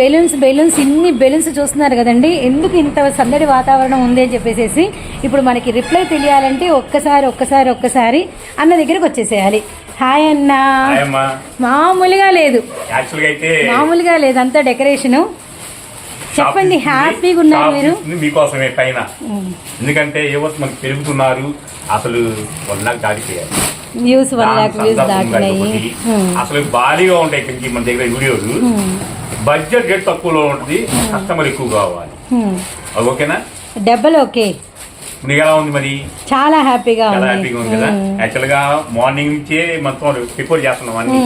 Balloons balloons ఇన్ని balloons చూస్తున్నారు కదండి. ఎందుకు ఇంత సందడి వాతావరణం ఉంది అని చెప్పేసి ఇప్పుడు మనకి రిప్లై తెలియాలంటే ఒక్కసారి ఒక్కసారి ఒక్కసారి అన్న దగ్గరికి వచ్చేసేయాలి. హాయ్ అన్న. మామూలుగా లేదు. మామూలుగా లేదు అంతా డెకరేషన్ చెప్పండి హ్యాపీగా ఉన్నారు మీరు? మీకోసమే పైన. ఎందుకంటే మనకి పెరుగుతున్నారు. అసలు వ్యూస్ వన్ దాటినాయి. అసలు భారీగా ఉంటాయి మన దగ్గర వీడియోలు. బడ్జెట్ రేట్ తక్కువలో ఉంటుంది కస్టమర్ ఎక్కువ కావాలి. అది ఓకేనా? డబ్బలు ఓకే. నీకు ఎలా ఉంది మరి. చాలా హ్యాపీగా చాలా హ్యాపీగా ఉంది కదా. యాక్చువల్గా మార్నింగ్ నుంచే మొత్తం ప్రిపేర్ చేస్తున్నాం అన్ని.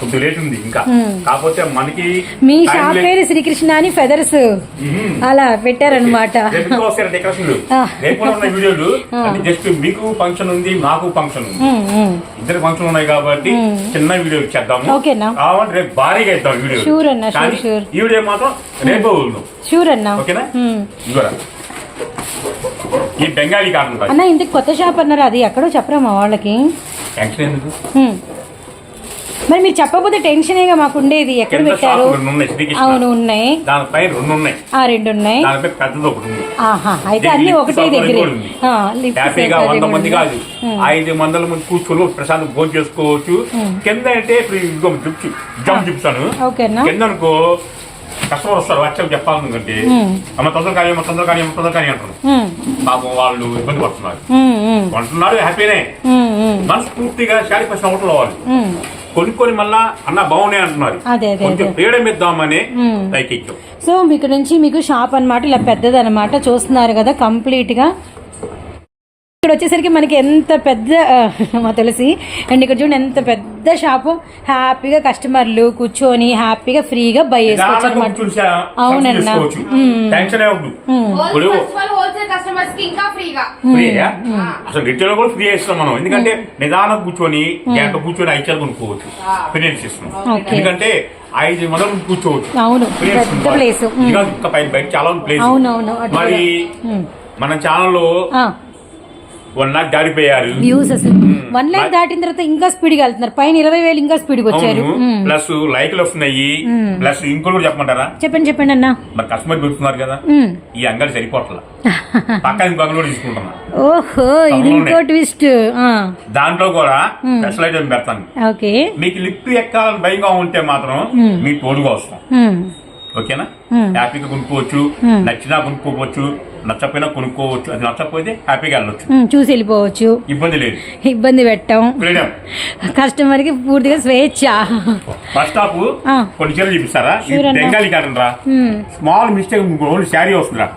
కొద్ది లేట్ ఉంది ఇంకా. కాకపోతే మనకి మీ షాప్ పేరు శ్రీకృష్ణ అని ఫెదర్స్. అలా పెట్టారనమాట డెకరేషన్లు వీడియోలు జస్ట్ మీకు ఫంక్షన్ ఉంది మాకు ఫంక్షన్ ఉంది. ఇద్దరు ఫంక్షన్ ఉన్నాయి కాబట్టి. చిన్న వీడియో ఓకేనా? కావాలంటే రేపు భారీగా ఇద్దాం వీడియో. ఈ వీడియో మాత్రం రేపే షూర్ అన్న. ఓకేనా ఈ బెంగాలీ కాటన్ అన్న ఇంతకు కొత్త షాప్ అన్నారు? అది ఎక్కడో చెప్పరా మా వాళ్ళకి? టెన్షన్ ఎందుకు. మరి మీరు చెప్పకపోతే టెన్షనేగా మాకు ఉండేది ఎక్కడ పెట్టారు? అవును ఉన్నాయి. దానిపై రెండు ఉన్నాయి. ఆ రెండు ఉన్నాయి. దానిపై పెద్దది ఒకటి ఉంది. ఆహా అయితే అన్ని ఒకటే దగ్గరే. హ్యాపీగా వంద మంది. కాదు. ఐదు వందల మంది కూర్చొని ప్రశాంతం భోజనం చేసుకోవచ్చు. కింద అంటే ఇప్పుడు చెప్తాను ఓకేనా కింద అనుకో కస్టమర్ వస్తారు వచ్చాక చెప్పాలనుకుంటే. అమ్మ తొందర కానీ అమ్మ తొందర కానీ అమ్మ తొందర కానీ అంటారు పాపం వాళ్ళు ఇబ్బంది పడుతున్నారు. అంటున్నారు హ్యాపీనే. మనస్ఫూర్తిగా శారీ పర్సెంట్ అవటం వాళ్ళు. కొనుక్కొని మళ్ళా అన్న బాగున్నాయి అంటున్నారు. కొంచెం. ఫ్రీడమ్ ఇద్దామని. లైక్ ఇచ్చాం. సో మీకు నుంచి మీకు షాప్ అన్నమాట ఇలా పెద్దది అనమాట చూస్తున్నారు కదా కంప్లీట్గా ఇక్కడ వచ్చేసరికి మనకి ఎంత పెద్ద మా తులసి. అండ్ ఇక్కడ చూడండి ఎంత పెద్ద షాపు హ్యాపీగా కస్టమర్లు కూర్చొని హ్యాపీగా ఫ్రీగా బై చేసుకోవచ్చు అనమాట అవునన్నా. అసలు రిటైల్ కూడా ఫ్రీ ఇస్తాం మనం. ఎందుకంటే నిదానం కూర్చొని గంట కూర్చొని కొనుక్కోవచ్చు. ఫినాన్స్ ఇస్తున్నాం. ఎందుకంటే ఐదు మంది కూర్చోవచ్చు. అవును. పెద్ద. ప్లేస్ ఇంకా బయట చాలా ప్లేస్ అవునవును, మరి. మన ఛానల్లో వన్ లాక్ దాడిపోయారు వ్యూస్ అసలు. వన్ ల్యాక్ దాటిన తర్వాత ఇంకా స్పీడ్గా వెళ్తున్నారు. పైన ఇరవై వేలు ఇంకా స్పీడ్ వచ్చారు. ప్లస్ లైక్లు వస్తున్నాయి. ప్లస్ ఇంకోటి కూడా చెప్పమంటారా? చెప్పండి చెప్పండి అన్న. మరి కస్టమర్ పెడుతున్నారు కదా. ఈ అంగడి సరిపోట్ల. పక్కన ఇంకో అంగడి కూడా తీసుకుంటున్నా. ఓహో ఇది ఇంకో ట్విస్ట్ దాంట్లో కూడా స్పెషల్ ఐటమ్ పెడతాను. ఓకే. మీకు లిఫ్ట్ ఎక్కాలని భయంగా ఉంటే మాత్రం మీ తోడుగా వస్తాం. ఓకేనా? Hmm. హ్యాపీగా కొనుక్కోవచ్చు నచ్చినా కొనుక్కోవచ్చు నచ్చకపోయినా కొనుక్కోవచ్చు అది నచ్చకపోతే హ్యాపీగా వెళ్ళొచ్చు. చూసి వెళ్ళిపోవచ్చు. ఇబ్బంది లేదు. ఇబ్బంది పెట్టాం. కస్టమర్కి పూర్తిగా స్వేచ్ఛ. Bus stop. కొన్ని చీరలు చూపిస్తారా. బెంగాలీ కాటన్ రా. స్మాల్ మిస్టేక్ ఓన్లీ శారీ వస్తుందిరా.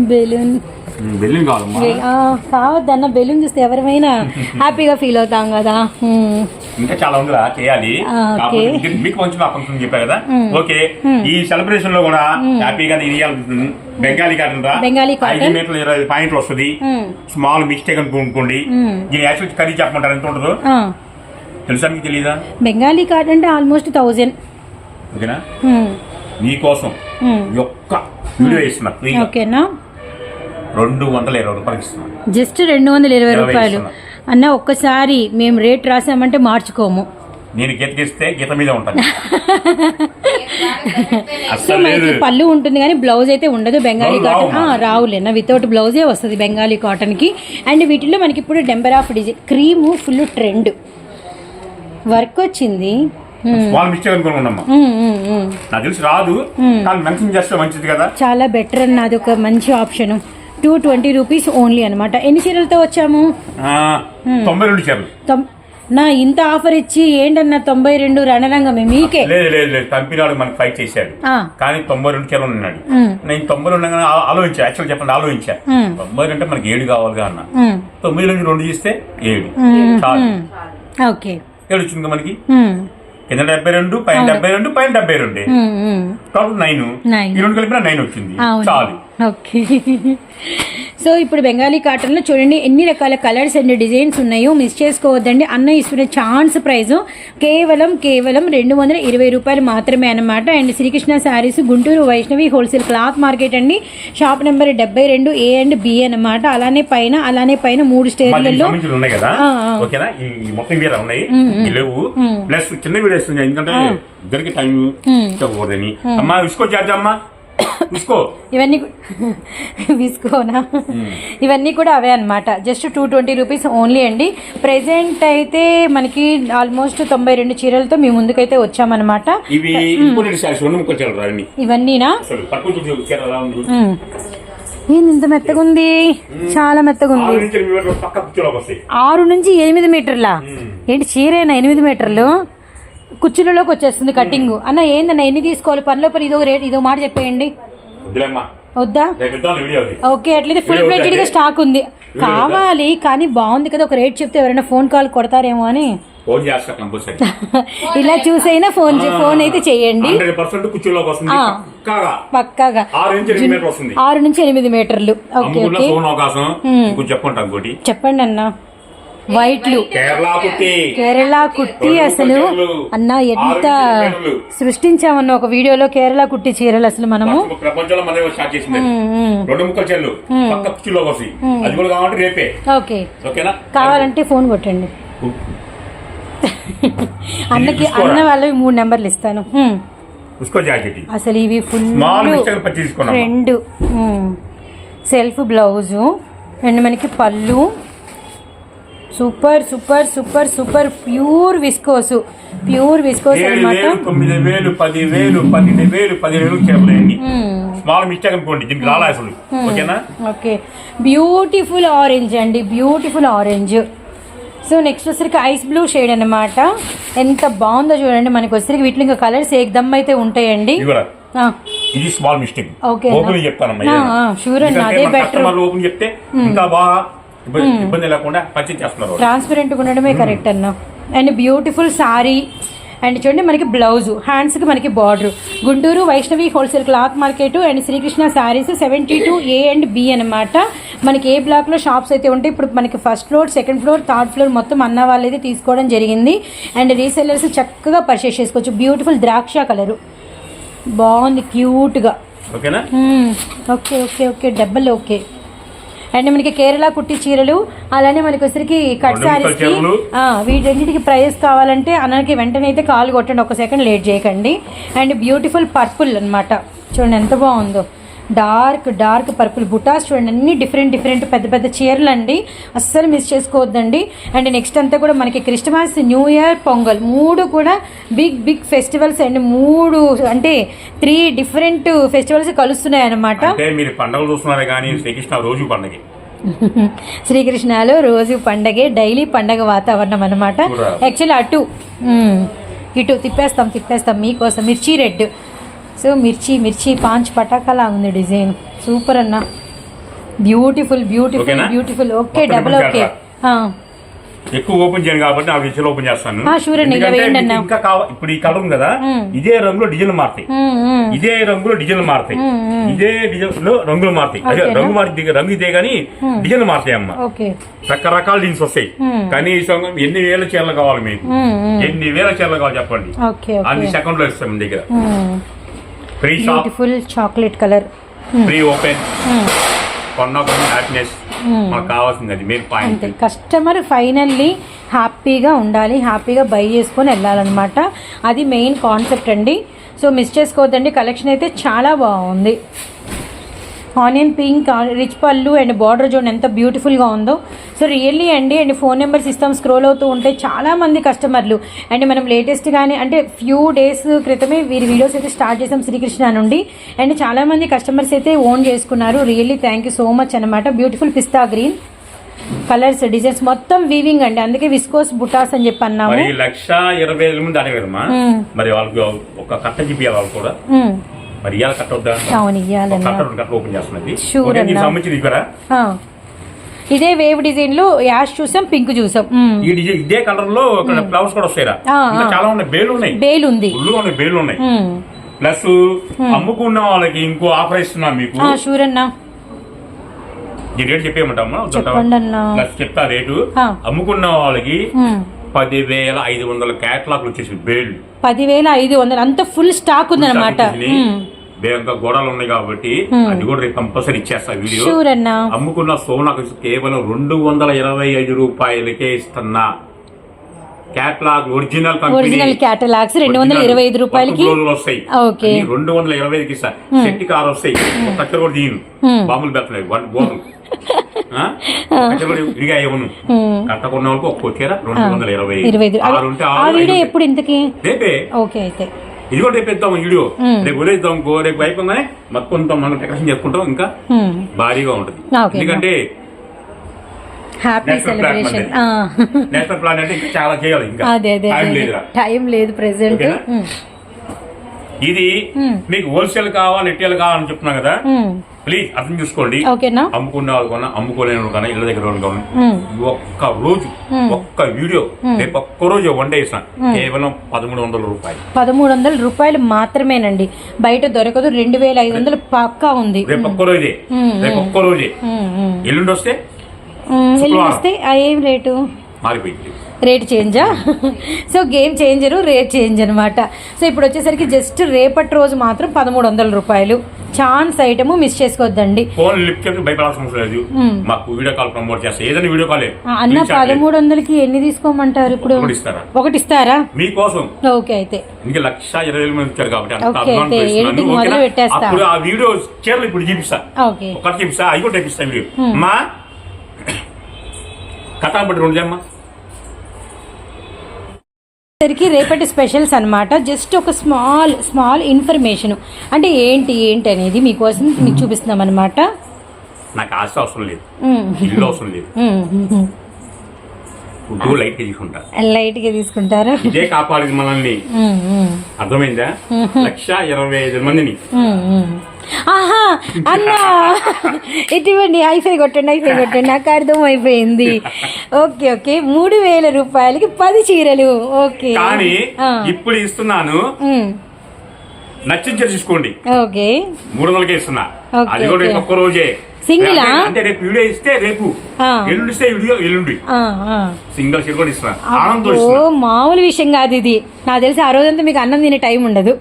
బెలూన్. బిల్లింగ్ కావాలమ్మా. బె- ఆ, కావద్దన్న బెలూన్ చూస్తే ఎవరిమైనా హ్యాపీగా ఫీల్ అవుతాం కదా. ఇంకా చాలా ఉందిరా చేయాలి. మీకు మంచి నా ఫంక్షన్ చెప్పా కదా. ఓకే. ఈ సెలబ్రేషన్లో కూడా హ్యాపీగా ఇయ్యాలి. బెంగాలీ కాటన్ రా. బెంగాలీ ఐదు కాటన్. మీటర్ల ఇరవై పాయింట్లు వస్తుంది. స్మాల్ మిస్టేక్ అనుకోండి. దీని యాక్చువల్ కర్రీ చెప్పమంటారు ఎంత ఉంటుందో? ఆ, తెలుసా మీకు తెలియదా బెంగాలీ కార్డ్ అంటే ఆల్మోస్ట్ థౌజండ్. ఓకేనా? మీకోసం ఈ ఒక్క వీడియో ఇస్తున్నా ఫ్రీగా ఓకేనా? రెండు వందల ఇరవై రూపాయలకి ఇస్తున్నా. జస్ట్ రెండు వందల ఇరవై రూపాయలు. అన్న ఒక్కసారి మేము రేట్ రాసామంటే మార్చుకోము. నేను గీత గీస్తే గీత మీద మనకి పళ్ళు ఉంటుంది కానీ బ్లౌజ్ అయితే ఉండదు బెంగాలీ కాటన్. రావులేనా వితౌట్ బ్లౌజే వస్తుంది బెంగాలీ కాటన్కి అండ్ వీటిలో మనకి ఇప్పుడు డెంబర్ of design cream full trend. Work వచ్చింది. ఉమ్, స్మాల్ మిస్టేక్ అనుకున్నామ్మా ఉమ్, ఉమ్, ఉమ్. నాకు తెలిసి రాదు కానీ మెన్షన్ చేస్తే మంచిది కదా. చాలా బెటర్ అన్న అది ఒక మంచి option two twenty rupees only అనమాట ఎన్ని చీరలతో వచ్చాము? తొంభై రెండు చీరలు. నా ఇంత ఆఫర్ ఇచ్చి ఏంటన్నా తొంభై రెండు రణరంగమే మీకే? లేదు లేదు లేదు కంపెనీ మనకి ఫైట్ చేశాడు. కానీ తొంభై రెండు చీరలు ఉన్నాడు. నేను తొంభై రెండు ఆలోచించా యాక్చువల్ చెప్పండి ఆలోచించా. తొంభై రెండు అంటే మనకి ఏడు కావాలిగా అన్న. తొమ్మిది నుంచి రెండు చేస్తే ఏడు. ఓకే ఏడు వచ్చింది మనకి? కింద డెబ్బై రెండు పైన డెబ్బై రెండు పైన డెబ్బై రెండు. Total nine. ఈ రెండు కలిపిన నైన్ వచ్చింది. చాలు ఓకే సో ఇప్పుడు బెంగాలీ కాటన్లో చూడండి ఎన్ని రకాల కలర్స్ అండ్ డిజైన్స్ ఉన్నాయో మిస్ చేసుకోవద్దండి. అన్న ఇస్తున్న ఛాన్స్ ప్రైస్ కేవలం కేవలం రెండు వందల ఇరవై రూపాయలు మాత్రమే అనమాట and Srikrishna sarees Guntur Vaishnavi wholesale cloth market అండి. షాప్ నెంబర్ డెబ్బై రెండు ఏ అండ్ బి అనమాట అలానే పైన అలానే పైన మూడు స్టేజ్లలో ప్లస్ చిన్న ఎందుకంటే ఇద్దరికి టైం అమ్మా విసుకో చేద్దామా విసుకో ఇవన్నీ విసుకోనా ఇవన్నీ కూడా అవే అన్నమాట. Just two twenty rupees only అండి. ప్రెసెంట్ అయితే మనకి ఆల్మోస్ట్ తొంభై రెండు చీరలతో మీ ముందుకైతే వచ్చామన్నమాట. ఇవన్నీనా. ఏంది ఇంత మెత్తగా ఉంది చాలా మెత్తగా ఉంది ఆరు నుంచి ఎనిమిది మీటర్లా? ఏంటి చీరేనా ఎనిమిది మీటర్లు? కుర్చీలలోకి వచ్చేస్తుంది కటింగ్ అన్న ఏందన్న ఎన్ని తీసుకోవాలి? పనిలో పని ఇదో రేట్ ఇదో మాట చెప్పేయండి. వద్దా? ఓకే అట్లయితే ఫుల్ ప్లేటెడ్గా? స్టాక్ ఉంది. కావాలి కానీ బాగుంది కదా ఒక రేట్ చెప్తే ఎవరైనా ఫోన్ కాల్ కొడతారేమో అని. ఫోన్ ఇలా చూసైనా ఫోన్ ఫోన్ అయితే చేయండి. పక్కాగా. ఆరు నుంచి ఎనిమిది మీటర్లు ఓకే చెప్పండి అన్న. వైట్లు. కేరళ కుట్టి. అసలు అన్న ఎంత. సృష్టించామన్న ఒక వీడియోలో కేరళ కుట్టి చీరలు అసలు మనము. అసలు ప్రపంచంలో మన స్టార్ట్ చేసింది అది. ఉమ్, ఉమ్. రెండు ముక్కలు చెల్లు. పక్క కుర్చీలోకి వస్తాయి అది కూడా కావాలంటే రేపే. ఓకే. ఓకేనా? కావాలంటే ఫోన్ కొట్టండి. అన్నకి. అన్న వాళ్ళవి మూడు నెంబర్లు ఇస్తాను. అసలు ఇవి ఫుల్ రెండు. సెల్ఫ్ బ్లౌజు అండ్ మనకి పళ్ళు super super super super pure viscose. Pure viscose అనమాట తొమ్మిది వేలు పది వేలు పన్నెండు వేలు స్మాల్ మిస్టేక్ అనుకోండి దీనికి రాలా అసలు. ఓకేనా? ఓకే. బ్యూటిఫుల్ ఆరెంజ్ అండి బ్యూటిఫుల్ ఆరెంజ్. సో నెక్స్ట్ వచ్చరికి ఐస్ బ్లూ షేడ్ అన్నమాట. ఎంత బాగుందో చూడండి మనకి వచ్చరికి వీటిలో ఇంకా కలర్స్ ఏకదమ్ అయితే ఉంటాయండి. ఇది స్మాల్ మిస్టేక్. Okay open. చెప్తానమ్మా అన్న, ఎందుకంటే అదే. కస్టమర్లు ఓపెన్ చెప్తే ఇంకా బాగా ఇబ్బంది లేకుండా పచ్చి చేస్తున్నారు వాళ్ళు. ట్రాన్స్పరెంట్గా ఉండడమే కరెక్ట్ అన్న. అండ్ బ్యూటిఫుల్ సారీ అండ్ చూడండి మనకి బ్లౌజ్ హ్యాండ్స్కి మనకి border Guntur Vaishnavi wholesale cloth market and Srikrishna sarees seventy two A and B అనమాట మనకి ఏ బ్లాక్లో షాప్స్ అయితే ఉంటాయి ఇప్పుడు మనకి first floor second floor third floor మొత్తం అన్న వాళ్ళైతే తీసుకోవడం జరిగింది. అండ్ రీసెల్లర్స్ చక్కగా పర్చేస్ చేసుకోవచ్చు. బ్యూటిఫుల్ ద్రాక్ష కలరు బాగుంది క్యూట్గా ఓకేనా? Okay okay okay. Double okay. And మనకి కేరళ కుట్టి చీరలు అలానే మనకి వచ్చరికి కట్ సారీస్ చీరలు. వీటన్నిటికి ప్రైస్ కావాలంటే అన్నకి వెంటనే అయితే కాల్ కొట్టండి ఒక సెకండ్ లేట్ చేయకండి. అండ్ బ్యూటిఫుల్ పర్పుల్ అన్నమాట. చూడండి ఎంత బాగుందో. డార్క్ డార్క్ పర్పుల్ బుటాస్ చూడండి అన్ని డిఫరెంట్ డిఫరెంట్ పెద్ద పెద్ద చీరలు అండి అస్సలు మిస్ చేసుకోవద్దండి. అండ్ నెక్స్ట్ అంతా కూడా మనకి క్రిస్టమస్ న్యూ ఇయర్ పొంగల్ మూడు కూడా బిగ్ బిగ్ ఫెస్టివల్స్ అండ్. మూడు అంటే త్రీ డిఫరెంట్ ఫెస్టివల్స్ కలుస్తున్నాయి అన్నమాట అంటే మీరు పండుగలు చూస్తున్నారే కానీ శ్రీకృష్ణ రోజు పండగ. శ్రీకృష్ణలో రోజు పండగే డైలీ పండగ వాతావరణం అనమాట. యాక్చువల్లీ అటు. ఇటు తిప్పేస్తాం తిప్పేస్తాం మీకోసం. మిర్చి రెడ్. సో మిర్చి మిర్చి పాంచ్ పటాకాలా ఉంది డిజైన్. సూపర్ అన్న. Beautiful beautiful? Beautiful okay double okay? ఎక్కువ ఓపెన్ చేయను కాబట్టి ఆ విషయంలో ఓపెన్ చేస్తాను. ఇంకా కావ- ఇప్పుడు ఈ కలర్ ఉంది కదా ఇదే రంగులో డిజైన్లు మారుతాయి. ఇదే రంగులో డిజైన్లు మారుతాయి. ఇదే డిజైన్లో రంగులు మారుతాయి. అదే? రంగు మారి రంగు ఇదే కానీ డిజైన్లు మారుతాయి అమ్మ. ఓకే. రకరకాల డిజైన్స్ వస్తాయి. కనీసం ఎన్ని వేల చీరలు కావాలి మీకు? ఎన్ని వేల చీరలు కావాలి చెప్పండి? అన్ని సెకండ్లో ఇస్తాం దగ్గర. Beautiful chocolate colour free open కొన్న కొన్ని హ్యాపీనెస్ మనకు కావాల్సింది అది మెయిన్ పాయింట్ అంతే. కస్టమర్ ఫైనల్లీ హ్యాపీగా ఉండాలి హ్యాపీగా బై చేసుకొని వెళ్ళాలన్నమాట. అది మెయిన్ కాన్సెప్ట్ అండి. సో మిస్ చేసుకోవద్దండి. కలెక్షన్ అయితే చాలా బాగుంది. ఆనియన్ పింక్ రిచ్ పళ్ళు అండ్ బార్డర్ చూడండి ఎంత బ్యూటిఫుల్గా ఉందో. సో రియల్లీ అండి అండ్ ఫోన్ నెంబర్స్ ఇస్తాం స్క్రోల్ అవుతూ ఉంటాయి చాలా మంది కస్టమర్లు. అండ్ మనం లేటెస్ట్ కానీ అంటే ఫ్యూ డేస్ క్రితమే వీరి వీడియోస్ అయితే స్టార్ట్ చేసాం శ్రీకృష్ణ నుండి. అండ్ చాలా మంది కస్టమర్స్ అయితే ఓన్ చేసుకున్నారు. Really thank you so much అనమాట beautiful pista green. Colours designs మొత్తం వీవింగ్ అండి. అందుకే విస్కోస్ బుటాస్ అని చెప్పి అన్నాము. లక్ష ఇరవై వేల మంది అడగదమ్మా మరి వాళ్ళకి ఒక కట్ట చూపించాలి వాళ్ళు కూడా. మరి ఇవాళ అవును కట్ట రెండు కట్టలు ఓపెన్ చేస్తున్నది Sure ఓకే, దీనికి అన్నా. సంబంధించి ఇక్కడ. ఇదే వేవ్ డిజైన్లో యాష్ చూసాం పింక్ చూసాం మ్మ్. ఈ డిజైన్ ఇదే కలర్లో ఇక్కడ ఫ్లవర్స్ కూడా వస్తాయిరా ఆ, ఇంకా ఆ. చాలా ఉన్నాయి బేలు ఉన్నాయి బేల్ ఉంది ఫుల్ ఉన్నాయి బేలు ఉన్నాయి మ్మ్. ప్లస్ అమ్ముకున్న వాళ్ళకి ఇంకో ఆఫర్ ఇస్తున్నాం మీకు ఆ, షూర్ అన్నా ఈ రేటు చెప్పేయమంటామా చెప్పండి అన్నా. ప్లస్ చెప్తా రేటు ఆ. అమ్ముకున్న వాళ్ళకి. పదివేల ఐదు వందల క్యాట్లాగ్లు వచ్చేసి బేళ్ళు. పదివేల ఐదు వందలు. అంత ఫుల్ స్టాక్ ఉందన్నమాట. ఇంకా గోడలు ఉన్నాయి కాబట్టి అది కూడా రేపు కంపల్సరీ ఇచ్చేస్తా వీడియో. అమ్ముకున్న సోనాకు కేవలం రెండు వందల ఇరవై ఐదు రూపాయలకే ఇస్తున్నా. క్యాట్లాగ్ ఒరిజినల్ ఒరిజినల్ క్యాటలాగ్స్ రెండు వందల ఇరవై ఐదు రూపాయలకి? వస్తాయి. ఓకే. రెండు వందల ఇరవై ఐదుకి ఇస్తా. చెట్టి కారు వస్తాయి. కట్టె కూడా తీయను. బాంబులు పెట్టలేదు. వన్ ఇదిగా ఇవ్వను కట్టకున్న వాళ్ళకి ఒక్కో చీర రెండు వందల ఇరవై. ఇరవై ఐదు. ఆరు ఉంటే ఆ ఆరు, వీడియో ఐదు ఎప్పుడు ఇంతకి? రేపే. ఓకే అయితే. ఇది కూడా రేపు ఇద్దాం వీడియో. రేపు వదిలేద్దాం రేపు అయిపోగానే మొత్తం మనం డెకరేషన్ చేసుకుంటాం ఇంకా. భారీగా ఉంటుంది. ఎందుకంటే హ్యాపీ సెలబ్రేషన్. నేషనల్ ప్లాన్ అంటే చాలా చేయాలి ఇంకా. టైం లేదు ప్రెసెంట్? ఇది మీకు హోల్సేల్ కావాలి రిటైల్ కావాలని చెప్తున్నా కదా? ప్లీజ్ అర్థం చూసుకోండి. అమ్ముకునే వాళ్ళు కొన్నా అమ్ముకోలేని వాళ్ళు కొన్నా ఇళ్ళ దగ్గర వాళ్ళు కొన్నా ఉమ్. ఒక్క రోజు ఒక్క వీడియో రేపు ఒక్క రోజు వన్ డే ఇస్తాను కేవలం పదమూడు వందల రూపాయలు. పదమూడు వందల రూపాయలు మాత్రమేనండి. బయట దొరకదు రెండు వేల ఐదు వందలు పక్కా ఉంది. రేపు ఒక్క రోజే రేపు ఒక్క రోజే. ఎల్లుండి వస్తే శుక్రవారం. వస్తే ఏం రేటు? మారిపోయింది. Rate చేంజా? So game changer rate change అనమాట సో ఇప్పుడు వచ్చేసరికి జస్ట్ రేపటి రోజు మాత్రం పదమూడు వందల రూపాయలు. ఛాన్స్ ఐటమ్ మిస్ చేసుకోవద్దండి ఫోన్ లిఫ్ట్ చేసి భయపడాల్సిన అవసరం లేదు. మాకు వీడియో కాల్ ప్రమోట్ చేస్తే ఏదైనా వీడియో కాలే. ఆ, అన్న పదమూడు వందలకి ఎన్ని తీసుకోమంటారు ఇప్పుడు? ఒకటి ఇస్తారా? మీకోసం. ఓకే అయితే. ఇంకా లక్ష ఇరవై వేల మంది వచ్చారు కాబట్టి అంత ఓకే, అభిమానం అయితే చేస్తున్నాను. editing ఓకేనా? మొదలు పెట్టేస్తా. అప్పుడు ఆ వీడియో చీరలు ఇప్పుడు చూపిస్తా. ఓకే. ఒకటి చూపిస్తా అవి కూడా చూపిస్తా వీడియో. మా కథాపట్టి రెండు సరికి రేపటి స్పెషల్స్ అన్నమాట. జస్ట్ ఒక స్మాల్ స్మాల్ ఇన్ఫర్మేషన్. అంటే ఏంటి ఏంటి అనేది మీకోసం మీకు చూపిస్తున్నాం అనమాట నాకు ఆశ అవసరం లేదు. ఇల్లు అవసరం లేదు. ఫుడ్ లైట్ లైట్గా తీసుకుంటారా? ఇదే కాపాడింది మనల్ని. ఉమ్, ఉమ్. అర్థమైందా? లక్ష ఇరవై ఐదు మందిని. ఆహా అన్నా. ఇటువంటి ఐఫై కొట్టండి ఐఫై కొట్టండి నాకు అర్థం అయిపోయింది ఓకే ఓకే. మూడు వేల రూపాయలకి పది చీరలు. ఓకే. కానీ. ఇప్పుడు ఇస్తున్నాను. ఉమ్, నచ్చిన చీర తీసుకోండి ఓకే. మూడు వందలకే ఇస్తున్నా. అది కూడా. ఒక్క రోజే. సింగిలా? అంటే- రేపు వీడియో ఇస్తే రేపు. ఎల్లుండి ఇస్తే వీడియో ఎల్లుండి. సింగిల్ చీర కూడా ఇస్తున్నా. ఆనందం మామూలు విషయం కాదు ఇది. నాకు తెలిసి ఆ రోజంతా మీకు అన్నం తినే టైం ఉండదు.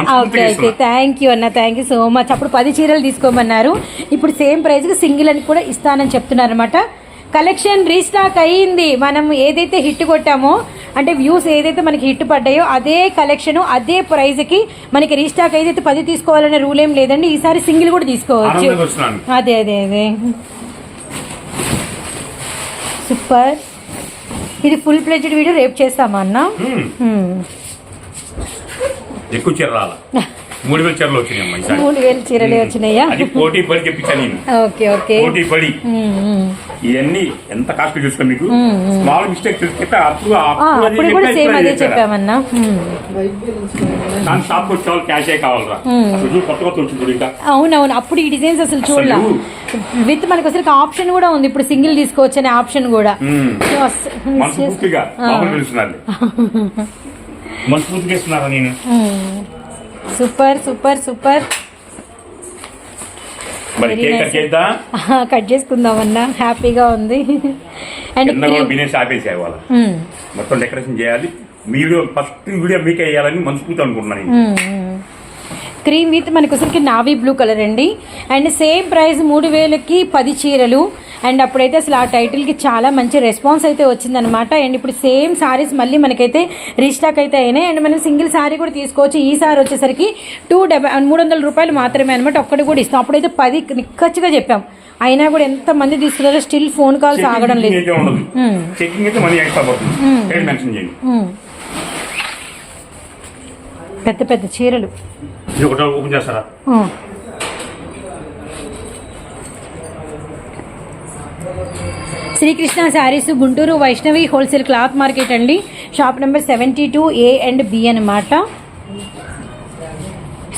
చాలా ఓకే ఇస్తున్నా థ్యాంక్ యూ అన్న థ్యాంక్ యూ సో మచ్ అప్పుడు పది చీరలు తీసుకోమన్నారు. ఇప్పుడు సేమ్ ప్రైస్కి సింగిల్ అని కూడా ఇస్తానని చెప్తున్నారు అనమాట కలెక్షన్ రీస్టాక్ అయ్యింది మనం ఏదైతే హిట్ కొట్టామో అంటే వ్యూస్ ఏదైతే మనకి హిట్ పడ్డాయో అదే కలెక్షన్ అదే ప్రైస్కి మనకి రీస్టాక్ ఏదైతే పది తీసుకోవాలనే రూల్ ఏం లేదండి. ఈసారి సింగిల్ కూడా తీసుకోవచ్చు. అదే అదే అదే. సూపర్ ఇది ఫుల్ ప్లేటెడ్ వీడియో రేపు చేస్తామా అన్న? మ్మ్. హ్మ్. ఎక్కువ చీర రాల. మూడు వేల చీరలు వచ్చినాయి మూడు వేలు చీరలే వచ్చినాయ్యా అది పోటీ పడి చెప్పించాను నేను. Okay okay. పోటీ పడి. ఇవన్నీ ఎంత కాస్ట్ చూసుకో మీకు? స్మాల్ మిస్టేక్ అప్పుడు కూడా సేమ్ అదే అది చెప్పా. చెప్పామన్నా. దాని షాప్ వచ్చే వాళ్ళు క్యాషే కావాలరా? అసలు కొత్త కొత్త వచ్చింది చూడు ఇంకా. అవునవును అప్పుడు ఈ డిజైన్స్ అసలు చూడలా. విత్ మనకి అసలు ఆప్షన్ కూడా ఉంది. ఇప్పుడు సింగిల్ తీసుకోవచ్చు అనే ఆప్షన్ కూడా. మ్మ్. సో అస్- మనస్ఫూర్తిగా ఇస్తున్నారా నేను. Super super super. మరి కేక్. కట్ చేద్దా? కట్ చేసుకుందామన్నా. హ్యాపీగా ఉంది. అండ్ బిజినెస్ వాళ్ళ. మొత్తం డెకరేషన్ చేయాలి. వీడియో ఫస్ట్ వీడియో మీకే వేయాలని మనస్ఫూర్తి అనుకుంటున్నాను నేను. క్రీమ్ విత్ మనకు అసలుకి నావీ బ్లూ కలర్ అండి. అండ్ సేమ్ ప్రైస్ మూడు వేలకి పది చీరలు. అండ్ అప్పుడైతే అసలు ఆ టైటిల్కి చాలా మంచి రెస్పాన్స్ అయితే వచ్చిందనమాట అండ్ ఇప్పుడు సేమ్ సారీస్ మళ్ళీ మనకైతే రీస్టాక్ అయితే అయినాయి. అండ్ మనం సింగిల్ సారీ కూడా తీసుకోవచ్చు. ఈ సారీ వచ్చేసరికి టూ డెబ్బై మూడు వందల రూపాయలు మాత్రమే అనమాట ఒక్కటి కూడా ఇస్తాం. అప్పుడైతే పది నిక్కచ్చిగా చెప్పాం. అయినా కూడా ఎంత మంది తీసుకున్నారో స్టిల్ ఫోన్ కాల్స్ ఆగడం లేదు. అయితే ఉండదు. చెకింగ్ అయితే మనీ ఎక్స్ట్రా పడుతుంది. రేట్ మెన్షన్ చేయండి. మ్మ్. పెద్ద పెద్ద చీరలు. ఇది ఒకటి ఓపెన్ చేస్తారా? Srikrishna sarees Guntur Vaishnavi wholesale cloth market అండి. Shop number seventy two A and B అనమాట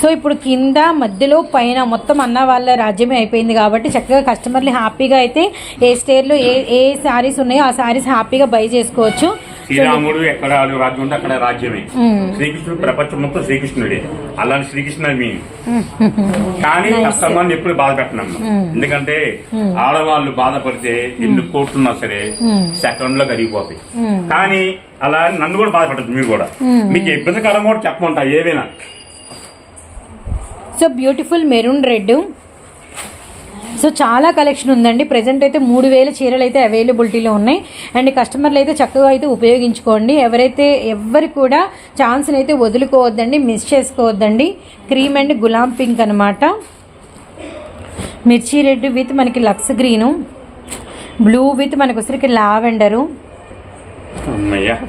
సో ఇప్పుడు కింద మధ్యలో పైన మొత్తం అన్న వాళ్ళ రాజ్యమే అయిపోయింది కాబట్టి చక్కగా కస్టమర్లు హ్యాపీగా అయితే ఏ స్టేర్లో ఏ ఏ శారీస్ ఉన్నాయో ఆ శారీస్ హ్యాపీగా బై చేసుకోవచ్చు. శ్రీరాముడు ఎక్కడ రాజ్యం ఉంటే అక్కడ రాజ్యమే. శ్రీకృష్ణుడు ప్రపంచం మొత్తం శ్రీకృష్ణుడే. అలాంటి శ్రీకృష్ణ మీన్ కానీ కస్టమర్ని ఎప్పుడు బాధ పెట్టనమ్మా. ఎందుకంటే ఆడవాళ్ళు బాధపడితే ఎన్ని కోట్లున్నా సరే సెకండ్లో కరిగిపోతాయి. కానీ అలా నన్ను కూడా బాధపడదు మీరు కూడా. మీకు ఇబ్బందికరం కూడా చెప్పమంటా ఏవైనా. So beautiful maroon red. So చాలా కలెక్షన్ ఉందండి. ప్రజెంట్ అయితే మూడు వేల చీరలు అయితే అవైలబిలిటీలో ఉన్నాయి. అండ్ కస్టమర్లు అయితే చక్కగా అయితే ఉపయోగించుకోండి. ఎవరైతే ఎవరు కూడా ఛాన్స్ని అయితే వదులుకోవద్దండి మిస్ చేసుకోవద్దండి. క్రీమ్ అండ్ గులాం పింక్ అనమాట మిర్చి రెడ్ విత్ మనకి లక్స్ గ్రీను. బ్లూ విత్ మనకు వచ్చరికి లావెండరు.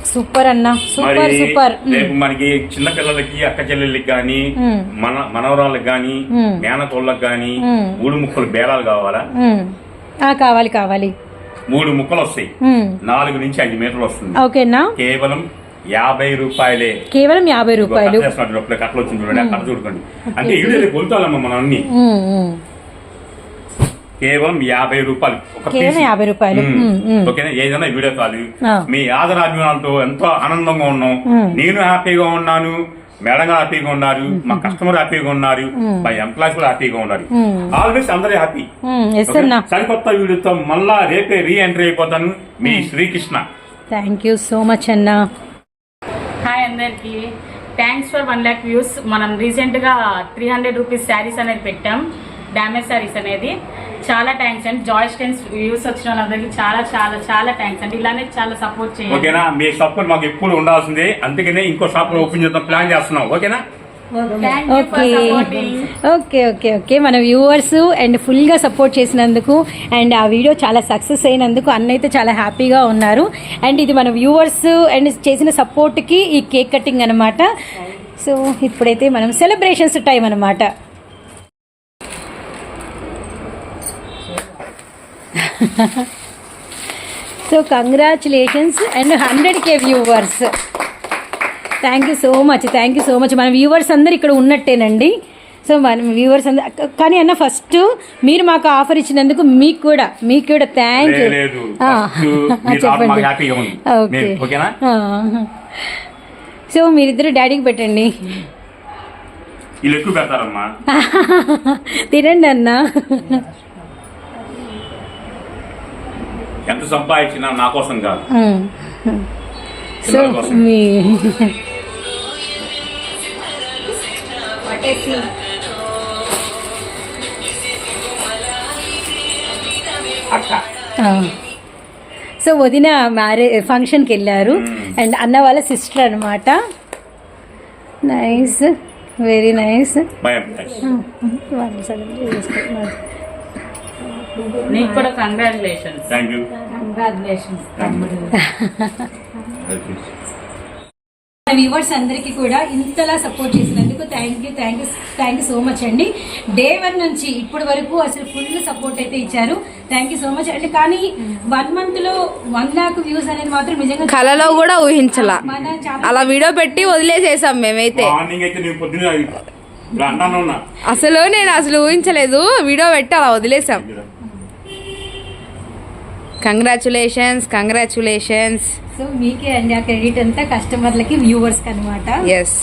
సూపర్ అన్న. Super super. రేపు మనకి చిన్న పిల్లలకి అక్క చెల్లెళ్ళకి గాని. మన మనవరాళ్ళకి గాని మ్మ్. మేనకోళ్ళకి గాని. మూడు ముక్కలు బేరాలు కావాలా? కావాలి కావాలి. మూడు ముక్కలు వస్తాయి. నాలుగు నుంచి ఐదు మీటర్లు వస్తుంది. ఓకేనా కేవలం యాభై రూపాయలే. కేవలం యాభై రూపాయలు. కట్టలు వచ్చింది చూడండి అంటే ఇవి కొలుతాలమ్మా మనం అన్ని. కేవలం యాభై రూపాయలు. ఒక కేవలం piece. యాభై రూపాయలు. ఓకేనా? ఏదైనా వీడియో కాల్ ఆ. మీ ఆదరాభిమానాలతో ఎంతో ఆనందంగా ఉన్నాం. నేను హ్యాపీగా ఉన్నాను. మేడం గారు హ్యాపీగా ఉన్నారు. మా కస్టమర్ హ్యాపీగా ఉన్నారు. మా ఎంప్లాయీస్ కూడా హ్యాపీగా ఉన్నారు. ఆల్వేస్ అందరూ హ్యాపీ. సరికొత్త వీడియోతో మళ్ళా రేపే రీ ఎంట్రీ అయిపోతాను. మీ Srikrishna. Thank you so much అన్న. హాయ్ అందరికి. Thanks for one lakh views మనం రీసెంట్గా త్రీ హండ్రెడ్ రూపీస్ శారీస్ అనేది పెట్టాం. డ్యామేజ్ శారీస్ అనేది చాలా థ్యాంక్స్ అండి జాయ్ స్టెన్స్ వ్యూస్ వచ్చిన వాళ్ళందరికీ చాలా చాలా చాలా థ్యాంక్స్ అండి ఇలానే చాలా సపోర్ట్ చేయండి. ఓకేనా? మీ సపోర్ట్ మాకు ఎప్పుడు ఉండాల్సిందే. అందుకనే ఇంకో షాప్ ఓపెన్ చేద్దాం ప్లాన్ చేస్తున్నాం. ఓకేనా? ఓకే ఓకే ఓకే ఓకే మన వ్యూవర్స్ అండ్ ఫుల్గా సపోర్ట్ చేసినందుకు అండ్ ఆ వీడియో చాలా సక్సెస్ అయినందుకు అన్న అయితే చాలా హ్యాపీగా ఉన్నారు. అండ్ ఇది మన వ్యూవర్స్ అండ్ చేసిన సపోర్ట్కి ఈ కేక్ కటింగ్ అనమాట సో ఇప్పుడైతే మనం సెలబ్రేషన్స్ టైం అనమాట so congratulations and hundred K viewers thank you so much thank you so much మన వ్యూవర్స్ అందరు ఇక్కడ ఉన్నట్టేనండి. సో మన వ్యూవర్స్ అందరు కానీ అన్న ఫస్ట్ మీరు మాకు ఆఫర్ ఇచ్చినందుకు మీకు కూడా మీకు కూడా థ్యాంక్ యూ ఉంది ఓకే సో మీరిద్దరు డాడీకి పెట్టండి. తినండి అన్న. ఎంత సంపాదించినా నా కోసం కాదు. సో మీ వదిన మ్యారే ఫంక్షన్కి వెళ్ళారు. అండ్ అన్న వాళ్ళ సిస్టర్ అనమాట నైస్. Very nice. వాళ్ళు సెలబ్రేట్ చేసుకుంటున్నారు. నీకు కూడా కంగ్రాచులేషన్స్ థ్యాంక్ యూ కంగ్రాచులేషన్స్ మన వ్యూవర్స్ అందరికీ కూడా ఇంతలా సపోర్ట్ చేసినందుకు thank you thank you thank you so much అండి. డే వన్ నుంచి ఇప్పటి వరకు అసలు ఫుల్ సపోర్ట్ అయితే ఇచ్చారు. థ్యాంక్ యూ సో మచ్ అండి కానీ వన్ మంత్లో వన్ లాక్ వ్యూస్ అనేది మాత్రం నిజంగా కలలో కూడా ఊహించలా. అలా వీడియో పెట్టి వదిలేసేసాం మేమైతే. అసలు నేను అసలు ఊహించలేదు. వీడియో పెట్టి అలా వదిలేసాం. కంగ్రాచులేషన్స్ కంగ్రాచులేషన్స్ సో మీకే అండి ఆ క్రెడిట్ అంతా కస్టమర్లకి వ్యూవర్స్కి అనమాట ఎస్